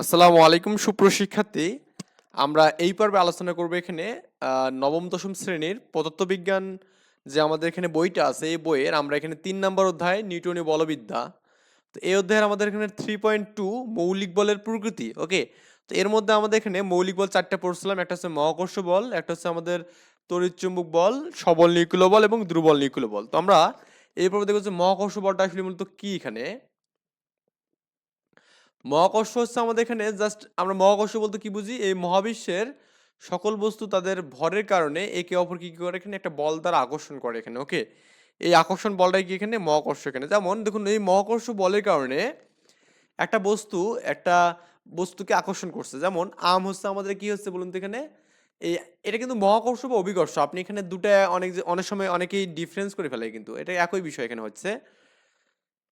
আসসালামু আলাইকুম সুপ্রশিক্ষার্থী আমরা এই পর্বে আলোচনা করব এখানে নবম, দশম শ্রেণির পদার্থবিজ্ঞান যে আমাদের এখানে বইটা আছে, এই বইয়ের আমরা এখানে তিন নম্বর অধ্যায়, নিউটনীয় বলবিদ্যা। তো এই অধ্যায়ের আমাদের এখানে থ্রি পয়েন্ট টু মৌলিক বলের প্রকৃতি ওকে তো এর মধ্যে আমাদের এখানে মৌলিক বল চারটে পড়ছিলাম, একটা হচ্ছে মহাকর্ষ বল, একটা হচ্ছে আমাদের তড়িৎচুম্বক বল, সবল নিউক্লিয় বল এবং দুর্বল নিউক্লিয় বল। তো আমরা এই পর্বে দেখব যে মহাকর্ষ বলটা আসলে মূলত কী এখানে? মহাকর্ষ হচ্ছে আমাদের এখানে জাস্ট আমরা মহাকর্ষ বলতে কি বুঝি? এই মহাবিশ্বের সকল বস্তু তাদের ভরের কারণে একে অপরকে কি করে এখানে একটা বল দ্বারা আকর্ষণ করে এখানে ওকে এই আকর্ষণ বলটাই কি এখানে? মহাকর্ষ এখানে। যেমন দেখুন, এই মহাকর্ষ বলের কারণে একটা বস্তু একটা বস্তুকে আকর্ষণ করছে। যেমন আম হচ্ছে আমাদের কি হচ্ছে বলুন তো এখানে? এই, এটা কিন্তু মহাকর্ষ বা অভিকর্ষ। আপনি এখানে দুটা অনেক অনেক সময় অনেকেই ডিফারেন্স করে ফেলে কিন্তু। এটা একই বিষয় এখানে হচ্ছে।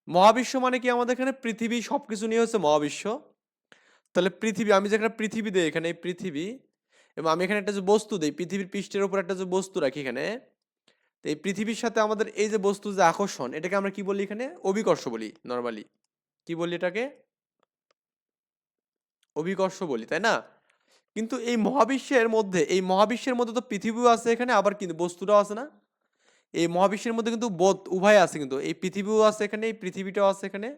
মহাবিশ্ব মানে কি? আমাদের এখানে পৃথিবী সব কিছু নিয়ে হচ্ছে মহাবিশ্ব। তাহলে পৃথিবী, আমি যেখানে পৃথিবী দিই, এখানে এই পৃথিবী, এবং আমি এখানে একটা যে বস্তু দিই, পৃথিবীর পৃষ্ঠের উপর একটা যে বস্তু রাখি এখানে, তো এই পৃথিবীর সাথে আমাদের এই যে বস্তু যে আকর্ষণ, এটাকে আমরা কি বলি এখানে? অভিকর্ষ বলি নর্মালি কি বলি এটাকে? অভিকর্ষ বলি, তাই না? কিন্তু এই মহাবিশ্বের মধ্যে, এই মহাবিশ্বের মধ্যে তো পৃথিবীও আছে এখানে, আবার কিন্তু বস্তুটাও আছে না? এই মহাবিশ্বের মধ্যে কিন্তু বোধ উভয় আছে কিন্তু। এই পৃথিবীও আছে এখানে, এই পৃথিবীটাও আছে এখানে,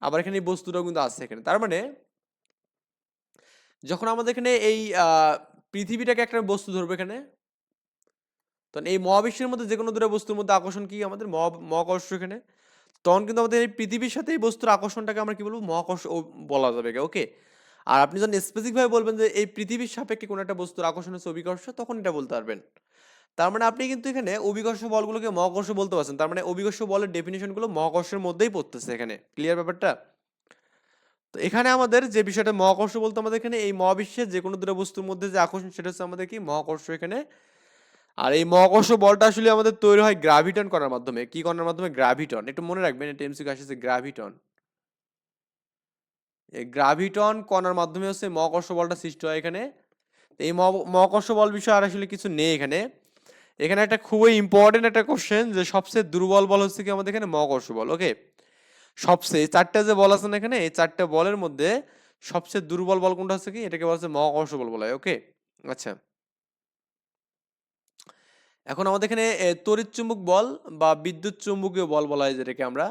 আবার এখানে এই বস্তুটাও কিন্তু আছে এখানে। তার মানে যখন আমাদের এখানে এই পৃথিবীটাকে একটা বস্তু ধরবো এখানে, তখন এই মহাবিশ্বের মধ্যে যে কোনো দুটো বস্তুর মধ্যে আকর্ষণ কি আমাদের? মহা- মহাকর্ষ এখানে। তখন কিন্তু আমাদের এই পৃথিবীর সাথে এই বস্তুর আকর্ষণটাকে আমরা কি বলব? মহাকর্ষ বলা যাবে, ওকে? আর আপনি যখন স্পেসিফিক ভাবে বলবেন যে এই পৃথিবীর সাপেক্ষে কোনো একটা বস্তুর আকর্ষণ হচ্ছে অভিকর্ষ তখন এটা বলতে পারবেন। তার মানে আপনি কিন্তু এখানে অভিকর্ষ বলগুলোকে মহাকর্ষ বলতে পারছেন। তার মানে অভিকর্ষ বলের ডেফিনেশনগুলো মহাকর্ষের মধ্যেই পড়তেছে এখানে। ক্লিয়ার ব্যাপারটা? তো এখানে আমাদের যে বিষয়টা মহাকর্ষ বলতে আমাদের এখানে এই মহাবিশ্বের যে কোনো দুটো বস্তুর মধ্যে যে আকর্ষণ, সেটা হচ্ছে আমাদের কি? মহাকর্ষ এখানে। আর এই মহাকর্ষ বলটা আসলে আমাদের তৈরি হয় গ্রাভিটন করার মাধ্যমে। কি করার মাধ্যমে? গ্রাভিটন একটু মনে রাখবেন, এটা এমসিকিউ আসছে গ্রাভিটন এই গ্রাভিটন কণার মাধ্যমে হচ্ছে মহাকর্ষ বলটা সৃষ্টি হয় এখানে। এই মহা- মহাকর্ষ বল বিষয়ে আর আসলে কিছু নেই এখানে। এখানে একটা খুবই ইম্পর্টেন্ট একটা কোশ্চেন যে সবচেয়ে দুর্বল বল হচ্ছে কি আমাদের এখানে মহাকর্ষ বল ওকে সবচেয়ে চারটা যে বল আছে না এখানে, এই চারটা বলের মধ্যে সবচেয়ে দুর্বল বল কোনটা হচ্ছে কি? এটাকে বলা হচ্ছে মহাকর্ষ বল বলা হয় ওকে আচ্ছা। এখন আমাদের এখানে তড়িৎ চুম্বক বল বা বিদ্যুৎ চুম্বকীয় বল বলা হয় যেটাকে আমরা।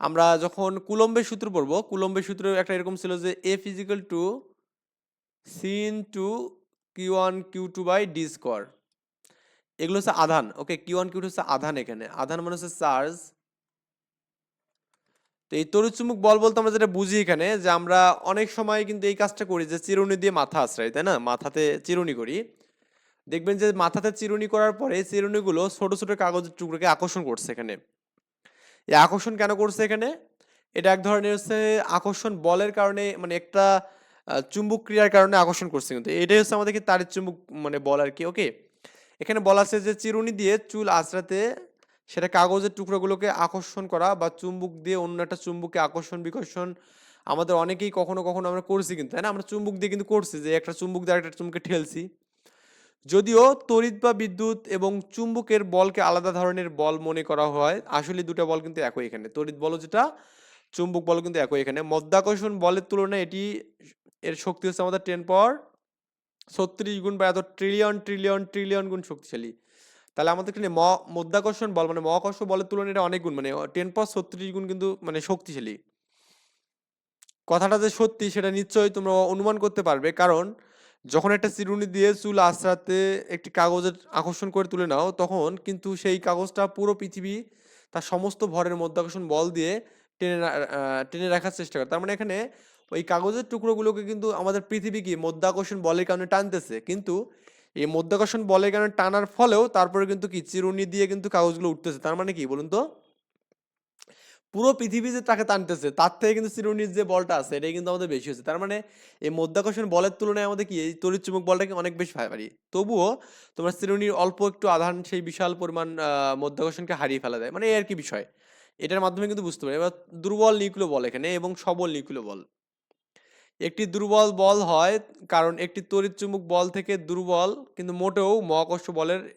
আমরা যখন কুলম্বের সূত্র পড়ব, কুলম্বের সূত্র একটা এরকম ছিল যে এ physical to scene to Q one Q two by D square এগুলো হচ্ছে আধান, okay? Q one Q two হচ্ছে আধান এখানে। আধান মানে হচ্ছে চার্জ তো এই তড়িৎচুম্বক বল বলতে আমরা যেটা বুঝি এখানে, যে আমরা অনেক সময় কিন্তু এই কাজটা করি যে চিরুনি দিয়ে মাথা আশ্রয়, তাই না? মাথাতে চিরুনি করি। দেখবেন যে মাথাতে চিরুনি করার পরে চিরুনিগুলো ছোট ছোট কাগজের টুকরোকে আকর্ষণ করছে এখানে। এই আকর্ষণ কেন করছে এখানে? এটা এক ধরনের হচ্ছে আকর্ষণ বলের কারণে মানে একটা চুম্বক ক্রিয়ার কারণে আকর্ষণ করছে কিন্তু। এটাই হচ্ছে আমাদেরকে তারের চুম্বক মানে বল আর কি, ওকে? এখানে বলা আছে যে চিরুনি দিয়ে চুল আঁচড়াতে সেটা কাগজের টুকরোগুলোকে আকর্ষণ করা বা চুম্বুক দিয়ে অন্য একটা চুম্বুকে আকর্ষণ, বিকর্ষণ আমাদের অনেকেই কখনো কখনো আমরা করছি কিন্তু, তাই না? আমরা চুম্বুক দিয়ে কিন্তু করছি যে একটা চুম্বক দিয়ে একটা চুম্বকে ঠেলছি। যদিও তড়িৎ বা বিদ্যুৎ এবং চুম্বকের বলকে আলাদা ধরনের বল মনে করা হয়, আসলে দুটো বল কিন্তু একই এখানে। তড়িৎ বল যেটা, চুম্বক বল কিন্তু একই এখানে। মধ্যাকর্ষণ বলের তুলনায় এটি এর শক্তি হচ্ছে আমাদের টেন পাওয়ার ছত্রিশ গুণ বা এত ট্রিলিয়ন ট্রিলিয়ন ট্রিলিয়ন গুণ শক্তিশালী। তাহলে আমাদের এখানে ম মধ্যাকর্ষণ বল মানে মহাকর্ষ বলের তুলনায় এটা অনেক গুণ মানে টেন পাওয়ার ছত্রিশ গুণ কিন্তু মানে শক্তিশালী। কথাটা যে সত্যি সেটা নিশ্চয়ই তোমরা অনুমান করতে পারবে, কারণ যখন একটা চিরুনি দিয়ে চুল আঁচড়াতে একটি কাগজের আকর্ষণ করে তুলে নাও, তখন কিন্তু সেই কাগজটা পুরো পৃথিবী তার সমস্ত ভরের মধ্যাকর্ষণ বল দিয়ে টেনে টেনে রাখার চেষ্টা করে। তার মানে এখানে ওই কাগজের টুকরোগুলোকে কিন্তু আমাদের পৃথিবী কি মধ্যাকর্ষণ বলের কারণে টানতেছে। কিন্তু এই মধ্যাকর্ষণ বলের কারণে টানার ফলেও তারপরে কিন্তু কি চিরুনি দিয়ে কিন্তু কাগজগুলো উঠতেছে। তার মানে কি বলুন তো? পুরো পৃথিবী যে তাকে টানতেছে, তার থেকে কিন্তু চিরুনির যে বলটা আছে, এটাই কিন্তু আমাদের বেশি হচ্ছে তার মানে এই মধ্যাকর্ষণ বলের তুলনায় আমাদের কি এই তড়িৎ চুম্বক বলটাকে অনেক বেশি ভারী। তবুও তোমার চিরুনির অল্প একটু আধান সেই বিশাল পরিমাণ মধ্যাকর্ষণকে হারিয়ে ফেলা যায়। মানে এই আর কি বিষয়? এটার মাধ্যমে কিন্তু বুঝতে পারি। এবার দুর্বল নিউক্লিয় বল এখানে এবং সবল নিউক্লিয় বল। একটি দুর্বল বল হয়, কারণ একটি তড়িৎ চুম্বক বল থেকে দুর্বল, কিন্তু মোটেও মহাকর্ষ বলের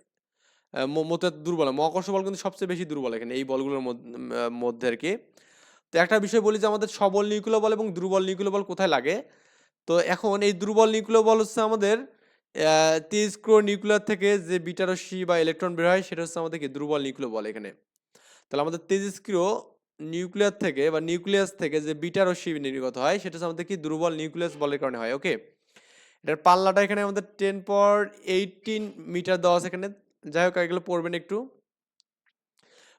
মতে দুর্বল। মহাকর্ষ বল কিন্তু সবচেয়ে বেশি দুর্বল এখানে, এই বলগুলোর মধ্য- আর কি। তো একটা বিষয় বলি যে আমাদের সবল নিউক্লিয় বল এবং দুর্বল নিউক্লিয় বল কোথায় লাগে? তো এখন এই দুর্বল নিউক্লিয় বল হচ্ছে আমাদের তেজ ক্রো নিউক্লিয়ার থেকে যে বিটারসি বা ইলেকট্রন বের হয়, সেটা হচ্ছে আমাদের কি? দুর্বল নিউক্লিয় বল এখানে। তাহলে আমাদের তেজস্ক্রিয় নিউক্লিয়ার থেকে বা নিউক্লিয়াস থেকে যে বিটা রশ্মি নির্গত হয়, সেটা আমাদের কি দুর্বল নিউক্লিয়াস বলের কারণে হয়? ওকে এটার পাল্লাটা এখানে আমাদের টেন পর এইটিন মিটার দেওয়া আছে এখানে। যাই হোক, এগুলো পড়বেন একটু।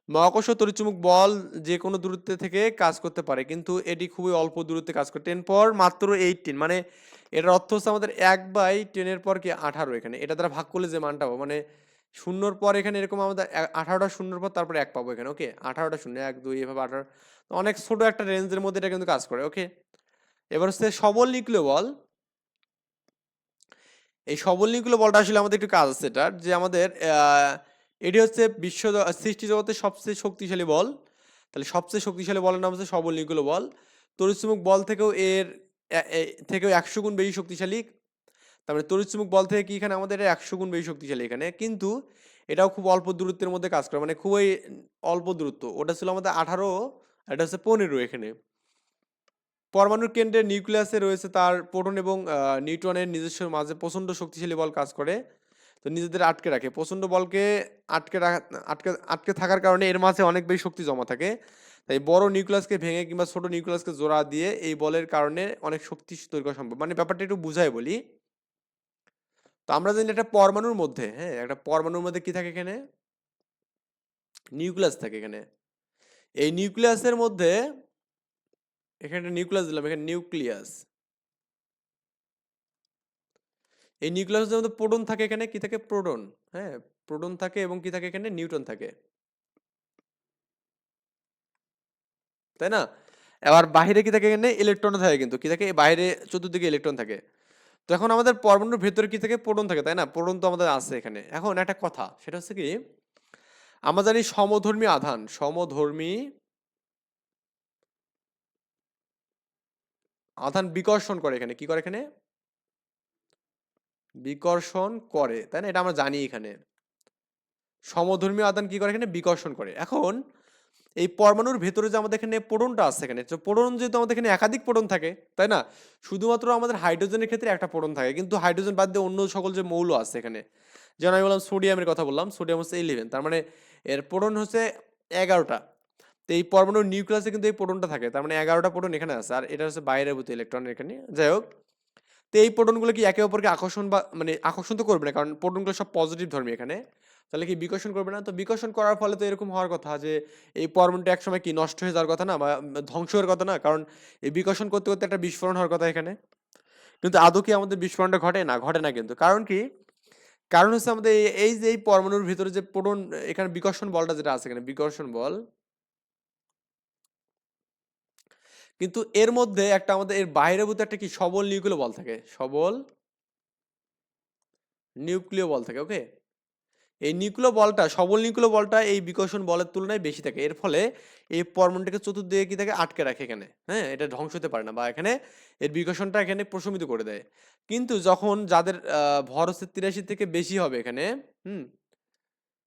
মহাকর্ষ তড়িৎচুম্বক বল যে কোনো দূরত্বে থেকে কাজ করতে পারে, কিন্তু এটি খুবই অল্প দূরত্বে কাজ করে। টেন পর মাত্র এইটিন মানে এটার অর্থ হচ্ছে আমাদের এক বাই টেনের পর কি আঠারো এখানে। এটা দ্বারা ভাগ করলে যে মানটা পাবো মানে শূন্যর পর এখানে এরকম আমাদের আঠারোটা শূন্যর পর তারপরে এক পাবো এখানে, ওকে? আঠারোটা শূন্য, এক, দুই, এভাবে আঠারো, তো অনেক ছোট একটা রেঞ্জের মধ্যে এটা কিন্তু কাজ করে, ওকে? এবার হচ্ছে সবল নিউক্লিয় বল, এই সবল নিউক্লিয় বলটা আসলে আমাদের একটু কাজ আছে এটার, যে আমাদের এটি হচ্ছে বিশ্ব সৃষ্টি জগতের সবচেয়ে শক্তিশালী বল, তাহলে সবচেয়ে শক্তিশালী বলের নাম হচ্ছে সবল নিউক্লিয় বল তড়িৎচুম্বক বল থেকেও এর থেকেও একশো গুণ বেশি শক্তিশালী তারপরে তড়িৎচুম্বক বল থেকে কি এখানে আমাদের একশো গুণ বেশি শক্তিশালী এখানে? কিন্তু এটাও খুব অল্প দূরত্বের মধ্যে কাজ করে মানে খুবই অল্প দূরত্ব। ওটা ছিল আমাদের আঠারো এটা হচ্ছে পনেরো এখানে। পরমাণুর কেন্দ্রে নিউক্লিয়াসে রয়েছে তার প্রোটন এবং নিউট্রনের নিজস্ব মাঝে প্রচণ্ড শক্তিশালী বল কাজ করে। তো নিজেদের আটকে রাখে। প্রচণ্ড বলকে আটকে রাখা, আটকে আটকে থাকার কারণে এর মাঝে অনেক বেশি শক্তি জমা থাকে। তাই বড় নিউক্লিয়াসকে ভেঙে কিংবা ছোট নিউক্লিয়াসকে জোড়া দিয়ে এই বলের কারণে অনেক শক্তি তৈরি করা সম্ভব। মানে ব্যাপারটা একটু বুঝাই বলি। তো আমরা জানি একটা পরমাণুর মধ্যে হ্যাঁ? একটা পরমাণুর মধ্যে কি থাকে এখানে? নিউক্লিয়াস থাকে এখানে। এই নিউক্লিয়াসের মধ্যে এখানে একটা নিউক্লিয়াস দিলাম, এখানে নিউক্লিয়াস। এই নিউক্লিয়াসের মধ্যে প্রোটন থাকে এখানে, কি থাকে? প্রোটন হ্যাঁ? প্রোটন থাকে এবং কি থাকে এখানে? নিউট্রন থাকে। তাই না? এবার বাইরে কি থাকে এখানে? ইলেকট্রন থাকে কিন্তু। কি থাকে? বাইরে চতুর্দিকে ইলেকট্রন থাকে। তো এখন আমাদের পরমাণুর ভেতরে কি থাকে? প্রোটন থাকে, তাই না? প্রোটন তো আমাদের আছে এখানে। এখন একটা কথা, সেটা হচ্ছে কি? আমরা জানি সমধর্মী আধান সমধর্মী আধান বিকর্ষণ করে এখানে। কি করে এখানে? বিকর্ষণ করে, তাই না? এটা আমরা জানি এখানে। সমধর্মী আধান কি করে এখানে? বিকর্ষণ করে। এখন এই পরমাণুর ভেতরে যে আমাদের এখানে পোড়নটা আছে এখানে, তো পোড়ন যেহেতু আমাদের এখানে একাধিক পোড়ন থাকে, তাই না? শুধুমাত্র আমাদের হাইড্রোজেনের ক্ষেত্রে একটা পোড়ন থাকে, কিন্তু হাইড্রোজেন বাদ দিয়ে অন্য সকল যে মৌল আছে এখানে, যেমন আমি বললাম সোডিয়ামের কথা বললাম, সোডিয়াম হচ্ছে ইলেভেন তার মানে এর পোড়ন হচ্ছে এগারোটা। তো এই পরমাণুর নিউক্লিয়াসে কিন্তু এই পোড়নটা থাকে, তার মানে এগারোটা পোড়ন এখানে আছে, আর এটা হচ্ছে বাইরের ভূত ইলেকট্রন এখানে, যাই হোক। তো এই প্রোটনগুলো কি একে অপরকে আকর্ষণ বা মানে আকর্ষণ তো করবে না, কারণ প্রোটনগুলো সব পজিটিভ ধর্মী এখানে। তাহলে কি বিকশন করবে না? তো বিকশন করার ফলে তো এরকম হওয়ার কথা যে, এই পরমাণুটা একসময় কি নষ্ট হয়ে যাওয়ার কথা না? বা ধ্বংস হওয়ার কথা না? কারণ এই বিকশন করতে করতে একটা বিস্ফোরণ হওয়ার কথা এখানে। কিন্তু আদৌ কি আমাদের বিস্ফোরণটা ঘটে? না ঘটে না কিন্তু। কারণ কি? কারণ হচ্ছে আমাদের এই- যে, এই পরমাণুর ভিতরে যে প্রোটন, এখানে বিকর্ষণ বলটা যেটা আছে এখানে, বিকর্ষণ বল। কিন্তু এর মধ্যে একটা আমাদের, এর বাইরে ভূত একটা কি? সবল নিউক্লিয় বল থাকে। সবল নিউক্লিয় বল থাকে ওকে এই নিউক্লিয় বলটা, সবল নিউক্লিয় বলটা এই বিকর্ষণ বলের তুলনায় বেশি থাকে। এর ফলে এই পরমাণুটাকে চতুর্দিকে কি থাকে? আটকে রাখে এখানে। হ্যাঁ এটা ধ্বংস হতে পারে না বা এখানে এর বিকর্ষণটা এখানে প্রশমিত করে দেয়। কিন্তু যখন যাদের ভর হচ্ছে তিরাশি থেকে বেশি হবে এখানে, হুম,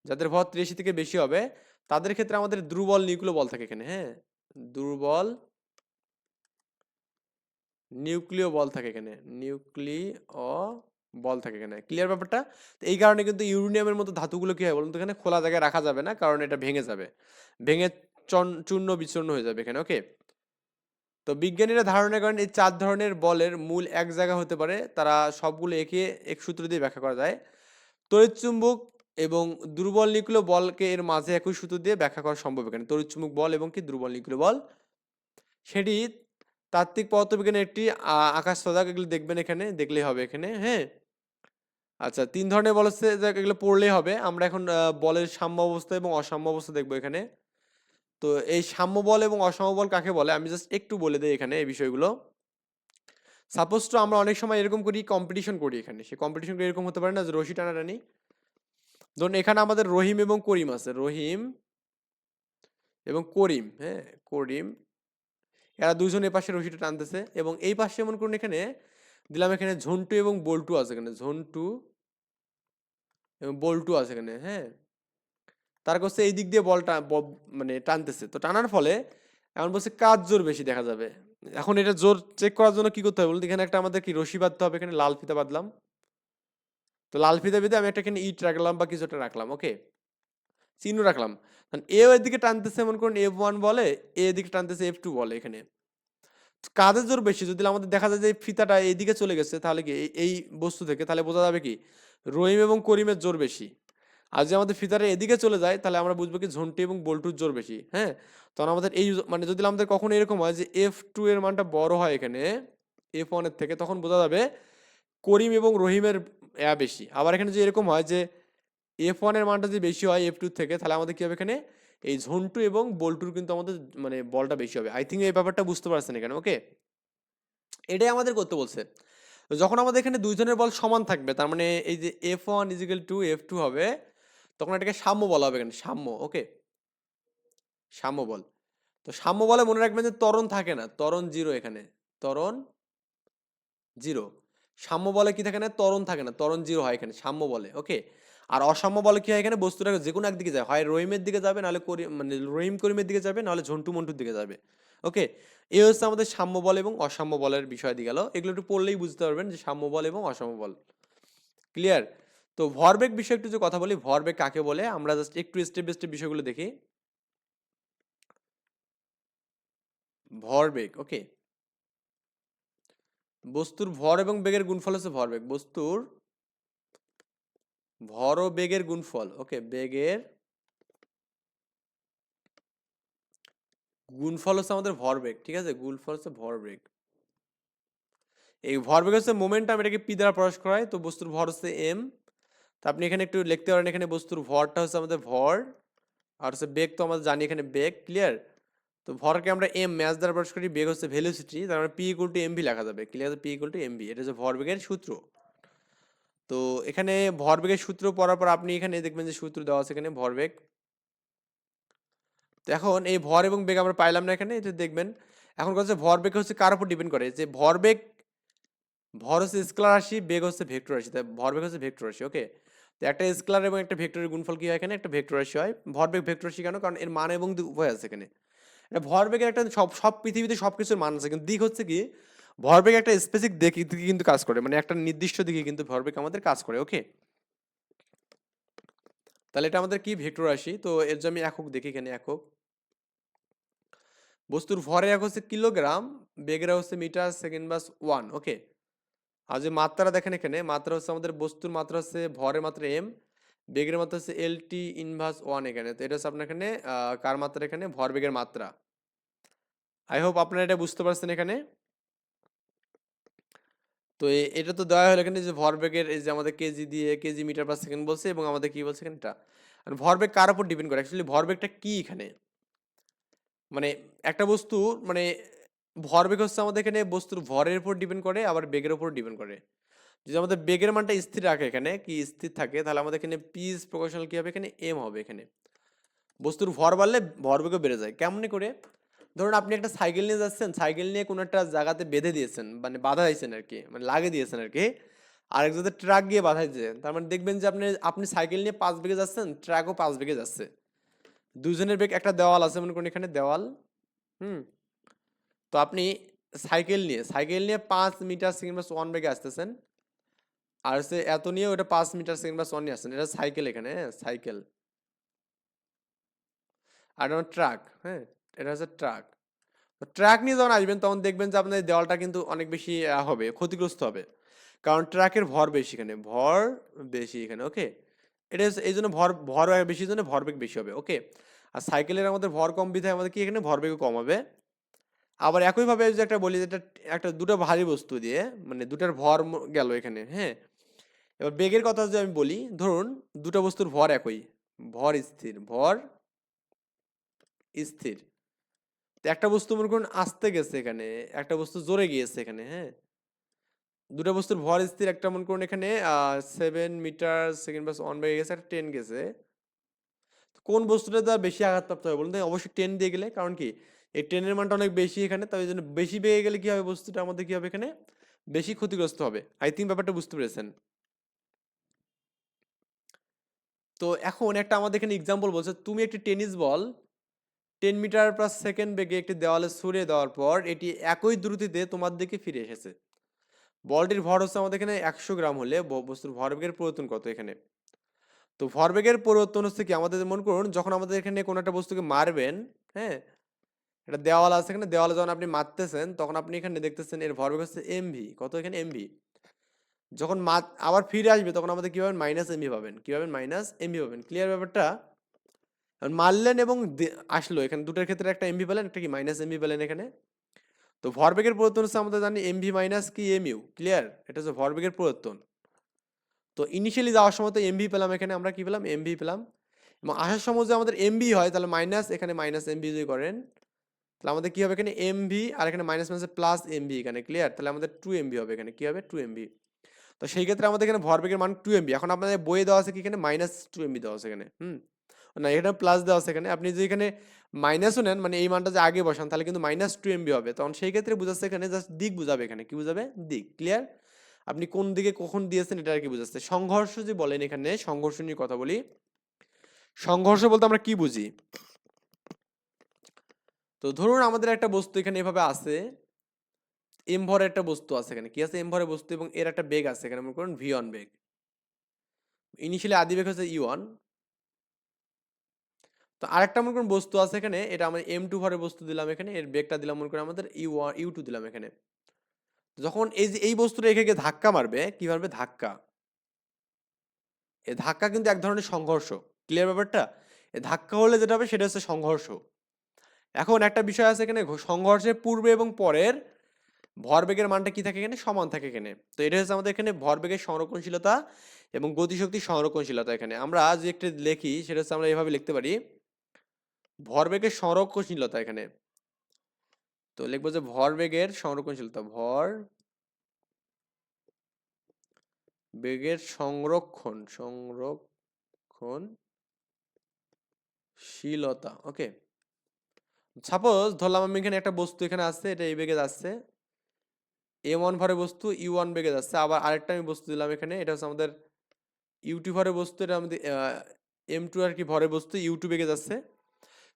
যাদের ভর তিরাশি থেকে বেশি হবে, তাদের ক্ষেত্রে আমাদের দুর্বল নিউক্লিয় বল থাকে এখানে হ্যাঁ দুর্বল নিউক্লিয় বল থাকে এখানে। নিউক্লিয় বল থাকে এখানে ক্লিয়ার ব্যাপারটা? তো এই কারণে কিন্তু ইউরেনিয়ামের মতো ধাতুগুলো কী হয় বলুন তো এখানে খোলা জায়গায় রাখা যাবে না কারণ এটা ভেঙে যাবে। ভেঙে চন- চূর্ণ বিচূর্ণ হয়ে যাবে এখানে ওকে তো বিজ্ঞানীরা ধারণা করেন এই চার ধরনের বলের মূল এক জায়গা হতে পারে তারা সবগুলো একে এক সূত্র দিয়ে ব্যাখ্যা করা যায়। তড়িৎচুম্বক এবং দুর্বল নিউক্লিয় বলকে এর মাঝে একই সূত্র দিয়ে ব্যাখ্যা করা সম্ভব এখানে তড়িৎচুম্বক বল এবং কি দুর্বল নিউক্লিয় বল। সেটি তাত্ত্বিক পদার্থবিজ্ঞানের একটি আকাশ সজাগ এগুলো দেখবেন এখানে দেখলেই হবে এখানে হ্যাঁ? আচ্ছা তিন ধরনের বল হচ্ছে এগুলো পড়লেই হবে। আমরা এখন বলের সাম্য অবস্থা এবং অসাম্য অবস্থা দেখব এখানে। তো এই সাম্য বল এবং অসাম্য বল কাকে বলে? আমি জাস্ট একটু বলে দিই এখানে এই বিষয়গুলো। সাপোজ তো আমরা অনেক সময় এরকম করি কম্পিটিশন করি এখানে। সে কম্পিটিশন এরকম হতে পারে না যে রশি টানাটানি। ধরুন এখানে আমাদের রহিম এবং করিম আছে। রহিম এবং করিম হ্যাঁ করিম। এরা দুজন পাশে রশিটা টানতেছে এবং এই পাশে এমন করুন এখানে, দিলাম এখানে ঝন্টু এবং বল্টু আছে এখানে। ঝন্টু বল্টু আছে এখানে হ্যাঁ? তার কাছে এই দিক দিয়ে বলটা মানে টানতেছে। তো টানার ফলে এখন বলছে কাজ জোর বেশি দেখা যাবে? এখন এটা জোর চেক করার জন্য কি করতে হবে বলতে এখানে একটা আমাদের কি রশি বাঁধতে হবে, এখানে লাল ফিতা বাঁধলাম। তো লাল ফিতা বেঁধে আমি একটা এখানে ইট রাখলাম বা কিছু একটা রাখলাম, ওকে? চিহ্ন রাখলাম। কারণ এ এর দিকে টানতেছে এমন করুন এফ ওয়ান বলে, এ এদিকে টানতেছে এফ টু বলে এখানে। কাজের জোর বেশি? যদি আমাদের দেখা যায় যে ফিতাটা এইদিকে চলে গেছে, তাহলে কি এই বস্তু থেকে, তাহলে বোঝা যাবে কি? রহিম এবং করিমের জোর বেশি। আর যদি আমাদের ফিতাটা এদিকে চলে যায়, তাহলে আমরা বুঝব কি ঝন্টি এবং বল্টুর জোর বেশি হ্যাঁ? তখন আমাদের এই মানে যদি আমাদের কখনো এরকম হয় যে এফ টু এর মানটা বড় হয় এখানে এফ ওয়ানের থেকে, তখন বোঝা যাবে করিম এবং রহিমের এয়া বেশি। আবার এখানে যদি এরকম হয় যে এফ ওয়ানের মানটা যদি বেশি হয় এফ টু থেকে, তাহলে আমাদের কি হবে এখানে? এই ঝন্টু এবং বল্টুর কিন্তু আমাদের মানে বলটা বেশি হবে। আই থিঙ্ক এই ব্যাপারটা বুঝতে পারছেন এখানে ওকে এটাই আমাদের করতে বলছে। যখন আমাদের এখানে দুইজনের বল সমান থাকবে, তার মানে এই যে F one equal to F two হবে, তখন এটাকে সাম্য বলা হবে এখানে, সাম্য, ওকে? সাম্য বল। তো সাম্য বলে মনে রাখবেন যে তরণ থাকে না তরণ জিরো এখানে তরণ জিরো সাম্য বলে কি থাকে না তরণ থাকে না তরণ জিরো হয় এখানে, সাম্য বলে, ওকে? আর অসাম্য বলে কি হয় এখানে বস্তুটা যে কোনো একদিকে যায়, হয় রহিমের দিকে যাবে, নাহলে করিম মানে রহিম করিমের দিকে যাবে, নাহলে ঝন্টু মন্টুর দিকে যাবে। ওকে এ হচ্ছে আমাদের সাম্য বল এবং অসাম্য বলের বিষয় দিয়ে গেল। এগুলো একটু পড়লেই বুঝতে পারবেন যে সাম্য বল এবং অসাম্য বল। ক্লিয়ার তো ভরবেগ বিষয়ে একটু যে কথা বলি ভরবেগ কাকে বলে? আমরা জাস্ট একটু স্টেপ বাই স্টেপ বিষয়গুলো দেখি। ভরবেগ ওকে বস্তুর ভর এবং বেগের গুণফল হচ্ছে ভরবেগ বস্তুর ভর ও বেগের গুণফল ওকে বেগের গুণফল হচ্ছে আমাদের ভরবেগ ঠিক আছে? গুণফল হচ্ছে ভরবেগ এই ভরবেগ হচ্ছে মোমেন্টাম এটাকে পি দ্বারা প্রকাশ করা হয়। তো বস্তুর ভর হচ্ছে এম তো আপনি এখানে একটু লিখতে পারেন, এখানে বস্তুর ভরটা হচ্ছে আমাদের ভর, আর হচ্ছে বেগ তো আমাদের জানি এখানে বেগ ক্লিয়ার তো ভরকে আমরা এম ম্যাচ দ্বারা প্রকাশ করি বেগ হচ্ছে ভেলোসিটি তার মানে পি ইকুয়াল টু এমভি লেখা যাবে। Clear P equal to MV এটা হচ্ছে ভরবেগের সূত্র। তো এখানে ভরবেগের সূত্র পড়ার পর আপনি এখানে দেখবেন যে সূত্র দেওয়া আছে এখানে ভরবেগ তো এখন এই ভর এবং বেগ আমরা পাইলাম না এখানে এটা দেখবেন, এখন হচ্ছে ভরবেগ হচ্ছে কার উপর ডিপেন্ড করে? যে ভরবেগ ভর হচ্ছে স্কেলার রাশি, বেগ হচ্ছে ভেক্টর রাশি, তাই ভরবেগ হচ্ছে ভেক্টর রাশি ওকে তো একটা স্কেলার এবং একটা ভেক্টরের গুণফল কি হয় এখানে? একটা ভেক্টর রাশি হয়। ভর ভরবেগ ভেক্টর রাশি কেন? কারণ এর মান এবং দিক উভয় আছে এখানে। এটা ভরবেগের একটা সব সব পৃথিবীতে সব কিছুর মান আছে, কিন্তু দিক হচ্ছে কি ভরবেগ একটা স্পেসিফিক দিকে দিকে কিন্তু কাজ করে মানে একটা নির্দিষ্ট দিকে কিন্তু ভরবেগ আমাদের কাজ করে ওকে তাহলে এটা আমাদের কি? ভেক্টর রাশি, তো এর জন্য আমি একক দেখি এখানে, একক। বস্তুর ভরের এক হচ্ছে কিলোগ্রাম, বেগের হচ্ছে মিটার, সেকেন্ড বাস ওয়ান ওকে আর যে মাত্রা দেখেন এখানে, মাত্রা হচ্ছে আমাদের বস্তুর মাত্রা হচ্ছে ভরের মাত্রা এম বেগের মাত্রা হচ্ছে এল টি ইনভার্স ওয়ান এখানে। তো এটা হচ্ছে আপনার এখানে কার মাত্রা এখানে? ভরবেগের মাত্রা। আই হোপ আপনারা এটা বুঝতে পারছেন এখানে। তো এটা তো দেওয়া হলো এখানে যে ভর ভরবেগের এই যে আমাদের কেজি দিয়ে কেজি মিটার পার সেকেন্ড বলছে এবং আমাদের কি বলছে এখানে আর ভরবেগ কার উপর ডিপেন্ড করে? অ্যাকচুয়ালি ভরবেগটা কি এখানে? মানে একটা বস্তু মানে ভরবেগ হচ্ছে আমাদের এখানে, বস্তুর ভরের উপর ডিপেন্ড করে, আবার বেগের উপর ডিপেন্ড করে। যদি আমাদের বেগের মানটা স্থির রাখে এখানে, কি স্থির থাকে, তাহলে আমাদের এখানে পিস প্রকাশনাল কি হবে? এখানে এম হবে এখানে। বস্তুর ভর বাড়লে ভরবেগও বেড়ে যায়। কেমনে করে? ধরুন আপনি একটা সাইকেল নিয়ে যাচ্ছেন, সাইকেল নিয়ে কোনো একটা জায়গাতে বেঁধে দিয়েছেন মানে বাধা দিয়েছেন আর কি মানে লাগিয়ে দিয়েছেন আর কি আর জায়গাতে ট্রাক গিয়ে বাধা দিয়েছেন, তার মানে দেখবেন যে আপনি আপনি সাইকেল নিয়ে পাঁচ বেগে যাচ্ছেন, ট্রাকও পাঁচ বেগে যাচ্ছে। দুজনের বেগ একটা দেওয়াল আছে, মনে করুন এখানে দেওয়াল, হুম? তো আপনি সাইকেল নিয়ে সাইকেল নিয়ে পাঁচ মিটার সেকেন্ড বাস ওয়ান বেগে আসতেছেন। আর সে এত নিয়ে ওটা পাঁচ মিটার সেকেন্ড বাস ওয়ান নিয়ে আসছেন। এটা সাইকেল এখানে হ্যাঁ সাইকেল। আর এটা ট্রাক হ্যাঁ এটা হচ্ছে ট্রাক। তো ট্রাক নিয়ে যখন আসবেন, তখন দেখবেন যে আপনার এই দেওয়ালটা কিন্তু অনেক বেশি হবে, ক্ষতিগ্রস্ত হবে। কারণ ট্রাকের ভর বেশি এখানে, ভর বেশি এখানে, ওকে? এটা এই জন্য ভর ভর বেশি জন্য ভরবেগ বেশি হবে ওকে আর সাইকেলের আমাদের ভর কম বিধায় আমাদের কি এখানে? ভরবেগও কম হবে। আবার একইভাবে যদি একটা বলি যেটা একটা দুটো ভারী বস্তু দিয়ে মানে দুটার ভর গেল এখানে হ্যাঁ? এবার বেগের কথা যদি আমি বলি, ধরুন দুটো বস্তুর ভর একই, ভর স্থির ভর স্থির। একটা বস্তু মনে করুন আসতে গেছে এখানে, একটা বস্তু জোরে গিয়েছে এখানে হ্যাঁ? দুটো বস্তুর ভর স্থির, একটা মনে করুন এখানে সেভেন মিটার সেকেন্ড বাস ওয়ান বেগে গেছে, একটা টেন গেছে। কোন বস্তুটা তার বেশি আঘাতপ্রাপ্ত হবে বলুন? অবশ্যই টেন দিয়ে গেলে, কারণ কি? এই টেনের মানটা অনেক বেশি এখানে, তাই জন্য বেশি বেগে গেলে কি হবে? বস্তুটা আমাদের কি হবে এখানে? বেশি ক্ষতিগ্রস্ত হবে। আই থিঙ্ক ব্যাপারটা বুঝতে পেরেছেন। তো এখন একটা আমাদের এখানে এক্সাম্পল বলছে, তুমি একটি tennis ball ten metre per second বেগে একটি দেওয়ালে ছুড়ে দেওয়ার পর, এটি একই দ্রুতিতে তোমার দিকে ফিরে এসেছে। বলটির ভর হচ্ছে আমাদের এখানে একশো গ্রাম হলে বস্তুর ভরবেগের পরিবর্তন কত এখানে? তো ভরবেগের পরিবর্তন হচ্ছে কি? আমাদের মনে করুন, যখন আমাদের এখানে কোনো একটা বস্তুকে মারবেন হ্যাঁ? এটা দেওয়াল আছে এখানে, দেওয়ালে যখন আপনি মারতেছেন, তখন আপনি এখানে দেখতেছেন এর ভরবেগ হচ্ছে এমভি। কত এখানে? এমভি। যখন মাত আবার ফিরে আসবে, তখন আমাদের কি পাবেন মাইনাস এমভি পাবেন। কি পাবেন মাইনাস এমভি পাবেন। ক্লিয়ার ব্যাপারটা? মারলেন এবং আসলো। এখানে দুটোর ক্ষেত্রে একটা এমভি পেলেন, একটা কি? মাইনাস এমভি পেলেন এখানে। তো ভরবেগের পরিবর্তন হচ্ছে আমাদের জানি এমভি মাইনাস কি? এমইউ ক্লিয়ার এটা হচ্ছে ভরবেগের পরিবর্তন তো ইনিশিয়ালি যাওয়ার সময় তো এমভি পেলাম এখানে, আমরা কি পেলাম? এমভি পেলাম। এবং আসার সময় যদি আমাদের এমভি হয়, তাহলে মাইনাস এখানে মাইনাস এমভি যদি করেন, তাহলে আমাদের কি হবে এখানে? এমভি আর এখানে minus minus plus M V এখানে ক্লিয়ার তাহলে আমাদের টু এমভি হবে এখানে, কি হবে? টু এমভি তো সেই ক্ষেত্রে আমাদের এখানে ভরবেগের মান টু এমবি এখন আপনাদের বইয়ে দেওয়া আছে কি এখানে? মাইনাস টু এমবি দেওয়া আছে এখানে, হুম? না এখানে প্লাস দেওয়া আছে এখানে। আপনি যদি এখানে মাইনাসও নেন মানে এই মানটা যে আগে বসান, তাহলে কিন্তু মাইনাস টু এমবি হবে। তখন সেই ক্ষেত্রে বুঝাচ্ছে এখানে জাস্ট দিক বুঝাবে এখানে। কি বুঝাবে? দিক। ক্লিয়ার আপনি কোন দিকে কখন দিয়েছেন, এটা আর কি বুঝাচ্ছে। সংঘর্ষ যে বলেন এখানে, সংঘর্ষ নিয়ে কথা বলি। সংঘর্ষ বলতে আমরা কি বুঝি? তো ধরুন আমাদের একটা বস্তু এখানে এভাবে আছে। এম ভরের একটা বস্তু আছে এখানে। কি আছে? এম ভরের বস্তু এবং এর একটা বেগ আছে এখানে। মনে করুন ভি ওয়ান বেগ। ইনিশিয়ালি আদি বেগ হচ্ছে ই ওয়ান তো আরেকটা মনে করুন বস্তু আছে এখানে, এটা আমরা এম টু ভরের বস্তু দিলাম এখানে, এর বেগটা দিলাম মনে করেন আমাদের ইউ ইউ টু দিলাম এখানে। যখন এই যে, এই বস্তুটা এখানে ধাক্কা মারবে, কি মারবে ধাক্কা। এ ধাক্কা কিন্তু এক ধরনের সংঘর্ষ। ক্লিয়ার ব্যাপারটা? এ ধাক্কা হলে যেটা হবে, সেটা হচ্ছে সংঘর্ষ। এখন একটা বিষয় আছে এখানে সংঘর্ষের পূর্বে এবং পরের ভরবেগের মানটা কি থাকে এখানে? সমান থাকে এখানে। তো এটা হচ্ছে আমাদের এখানে ভরবেগের সংরক্ষণশীলতা এবং গতিশক্তির সংরক্ষণশীলতা এখানে। আমরা যে একটা লিখি, সেটা হচ্ছে আমরা এভাবে লিখতে পারি। ভরবেগের সংরক্ষণশীলতা এখানে। তো লিখব যে ভরবেগের সংরক্ষণশীলতা, ভর বেগের সংরক্ষণ সংরক্ষণ শীলতা ওকে। সাপোজ ধরলাম আমি এখানে একটা বস্তু এখানে আসছে এটা এই বেগে যাচ্ছে। এম ওয়ান ভরে বস্তু ইউ ওয়ান বেগে যাচ্ছে, আবার আরেকটা আমি বস্তু দিলাম এখানে, এটা হচ্ছে আমাদের ইউ টু ভরে বস্তু, এটা আমাদের এম টু আর কি ভরে বস্তু ইউ টু বেগে যাচ্ছে।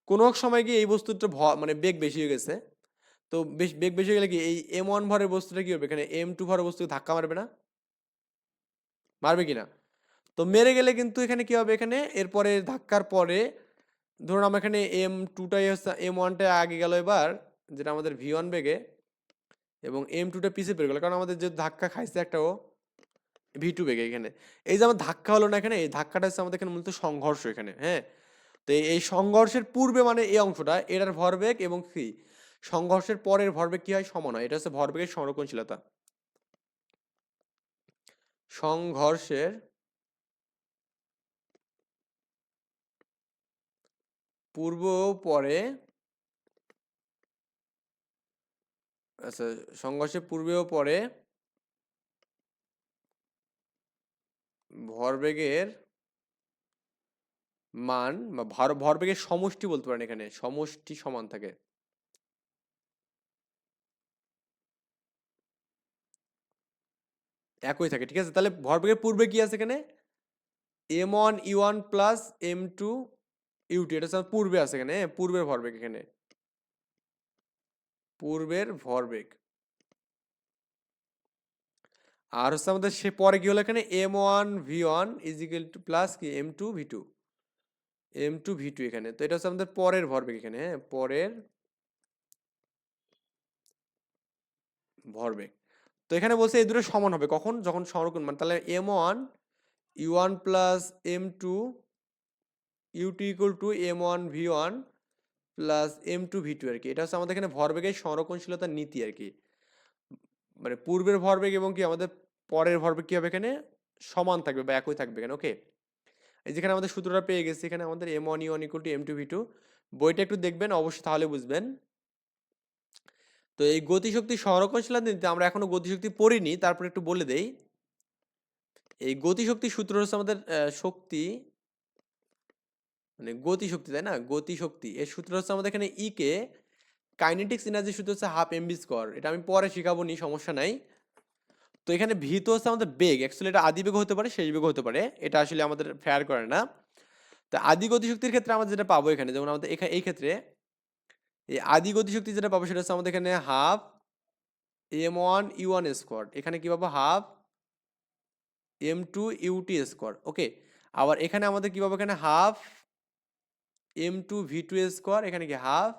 কোনো এক সময় গিয়ে এই বস্তুটা মানে বেগ বেশি হয়ে গেছে। তো বেশ, বেগ বেশি হয়ে গেলে কি এই এম ওয়ান ভরের বস্তুটা কি হবে? এখানে এম টু ভরের বস্তু ধাক্কা মারবে না? মারবে কি না তো মেরে গেলে কিন্তু এখানে কি হবে? এখানে এরপরে ধাক্কার পরে ধরুন আমরা এখানে এম টুটাই হচ্ছে এম ওয়ানটা আগে গেল এবার, যেটা আমাদের ভি ওয়ান বেগে, এবং এম টুটা পিছিয়ে পেরে গেল কারণ আমাদের যে ধাক্কা খাইছে একটা ও ভি টু বেগে এখানে। এই যে আমার ধাক্কা হলো না এখানে, এই ধাক্কাটা হচ্ছে আমাদের এখানে মূলত সংঘর্ষ এখানে হ্যাঁ? তো এই- সংঘর্ষের পূর্বে মানে এই অংশটা এটার ভরবেগ এবং কি? সংঘর্ষের পরের ভরবেগ কি হয়? সমান হয়। এটা হচ্ছে ভরবেগের সংরক্ষণশীলতা। সংঘর্ষের পূর্ব পরে আচ্ছা সংঘর্ষের পূর্বে ও পরে ভরবেগের মান বা ভর ভরবেগের সমষ্টি বলতে পারেন এখানে সমষ্টি সমান থাকে। একই থাকে ঠিক আছে? তাহলে ভরবেগের পূর্বে কি আছে এখানে? M one U one plus M two U two এটা পূর্বে আছে এখানে হ্যাঁ, পূর্বের ভরবেগ এখানে। পূর্বের ভরবেগ। আর হচ্ছে আমাদের সে পরে কি হলো এখানে? M one V one is equal to plus কি? M two V two M two V two এখানে। তো এটা হচ্ছে আমাদের পরের ভরবেগ এখানে হ্যাঁ? পরের ভরবেগ। তো এখানে বলছে এই দুটো সমান হবে। কখন? যখন সংরক্ষণ মানে তাহলে M one U one plus M two U two equal to M one V one plus M two V two আর কি। এটা হচ্ছে আমাদের এখানে ভরবেগের সংরক্ষণশীলতার নীতি আর কি। মানে পূর্বের ভরবেগ এবং কি আমাদের পরের ভরবেগ কি হবে এখানে? সমান থাকবে বা একই থাকবে এখানে ওকে এই যেখানে আমাদের সূত্রটা পেয়ে গেছি, এখানে আমাদের M one U equal to M two V two বইটা একটু দেখবেন, অবশ্যই তাহলে বুঝবেন। তো এই গতিশক্তি নীতিতে আমরা এখনও গতিশক্তি পড়িনি, তারপর একটু বলে দেই। এই গতিশক্তি সূত্র হচ্ছে আমাদের শক্তি মানে গতিশক্তি, তাই না? গতিশক্তি। এর সূত্র হচ্ছে আমাদের এখানে ই কে কাইনেটিক্স এনার্জি সূত্র হচ্ছে হাফ এমবি স্কোয়ার এটা আমি পরে শিখাবো, নি সমস্যা নাই। তো এখানে ভি তো হচ্ছে আমাদের বেগ। অ্যাকচুয়ালি এটা আদি বেগ হতে পারে, শেষ বেগ হতে পারে। এটা আসলে আমাদের ফেয়ার করে না। তো আদি গতিশক্তির ক্ষেত্রে আমরা যেটা পাবো এখানে, যেমন আমাদের এখানে এই ক্ষেত্রে, এই আদি গতিশক্তি যেটা পাবো সেটা হচ্ছে আমাদের এখানে half M one U one square এখানে কি পাবো? Half M two U T square okay আবার এখানে আমাদের কি পাবো? এখানে half M two V two square এখানে কি? Half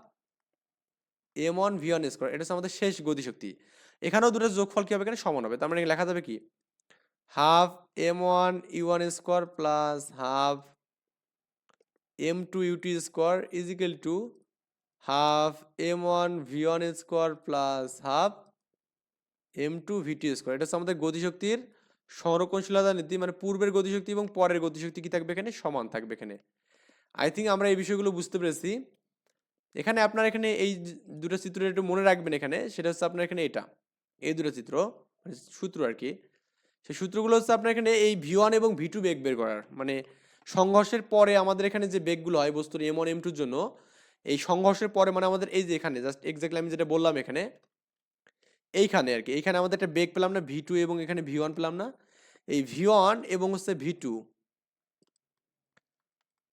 M one V one square এটা হচ্ছে আমাদের শেষ গতিশক্তি। এখানেও দুটো যোগফল কি হবে? এখানে সমান হবে। তার মানে লেখা যাবে কি? Half M one U one square plus half M two U T square is equal to half M one V one square plus half M two V T square. এটা হচ্ছে আমাদের গতিশক্তির সংরক্ষণশীলতা নীতি মানে পূর্বের গতিশক্তি এবং পরের গতিশক্তি কি থাকবে এখানে? সমান থাকবে এখানে। আই থিঙ্ক আমরা এই বিষয়গুলো বুঝতে পেরেছি। এখানে আপনার এখানে এই দুটো চিত্র একটু মনে রাখবেন এখানে। সেটা হচ্ছে আপনার এখানে এটা। এই দুটো চিত্র মানে সূত্র আর কি সেই সূত্রগুলো হচ্ছে আপনার এখানে এই ভি ওয়ান এবং ভি টু বেগ বের করার। মানে সংঘর্ষের পরে আমাদের এখানে যে বেগগুলো হয়, বস্তুর এম ওয়ান এম টুর জন্য, এই সংঘর্ষের পরে মানে আমাদের এই যে এখানে জাস্ট এক্স্যাক্টলি আমি যেটা বললাম এখানে, এইখানে আর কি এইখানে আমাদের একটা বেগ পেলাম না ভি টু এবং এখানে ভি ওয়ান পেলাম না। এই ভি ওয়ান এবং হচ্ছে ভি টু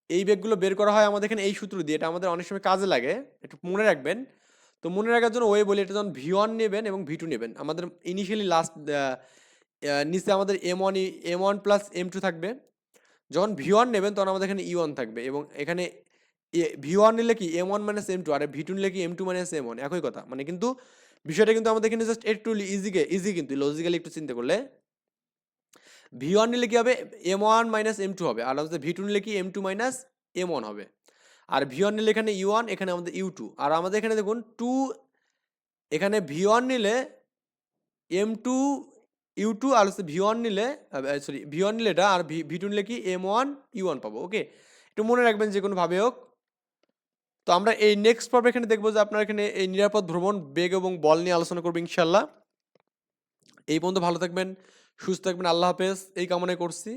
এই বেগগুলো বের করা হয় আমাদের এখানে এই সূত্র দিয়ে। এটা আমাদের অনেক সময় কাজে লাগে, একটু মনে রাখবেন। তো মনে রাখার জন্য ওয়ে বলি, এটা যখন ভি ওয়ান নেবেন এবং ভি টু নেবেন, আমাদের ইনিশিয়ালি লাস্ট নিচে আমাদের M one M one plus M two থাকবে। যখন ভি ওয়ান নেবেন তখন আমাদের এখানে ই ওয়ান থাকবে এবং এখানে ভি ওয়ান নিলে কি M one minus M two আর ভি টু নিলে কি M two minus M one একই কথা। মানে কিন্তু বিষয়টা কিন্তু আমাদের এখানে জাস্ট একটু ইজিকে ইজি কিন্তু লজিক্যালি একটু চিন্তা করলে। ভি ওয়ান নিলে কি হবে? M one minus M two হবে, আর হচ্ছে ভি টু নিলে কি M two minus M one হবে। আর ভি ওয়ান নিলে এখানে ইউ ওয়ান এখানে আমাদের ইউ টু আর আমাদের এখানে দেখুন টু এখানে ভি ওয়ান নিলে এম টু ইউ টু আর হচ্ছে ভি ওয়ান নিলে সরি ভি ওয়ান নিলে এটা, আর ভি ভি টু নিলে কি এম ওয়ান ইউ ওয়ান পাবো ওকে একটু মনে রাখবেন যে কোনোভাবে হোক। তো আমরা এই নেক্সট পর্বে এখানে দেখব যে আপনার এখানে এই নিরাপদ ভ্রমণ, বেগ এবং বল নিয়ে আলোচনা করব ইনশাল্লাহ এই পর্যন্ত ভালো থাকবেন, সুস্থ থাকবেন, আল্লাহ হাফেজ। এই কামনাই করছি।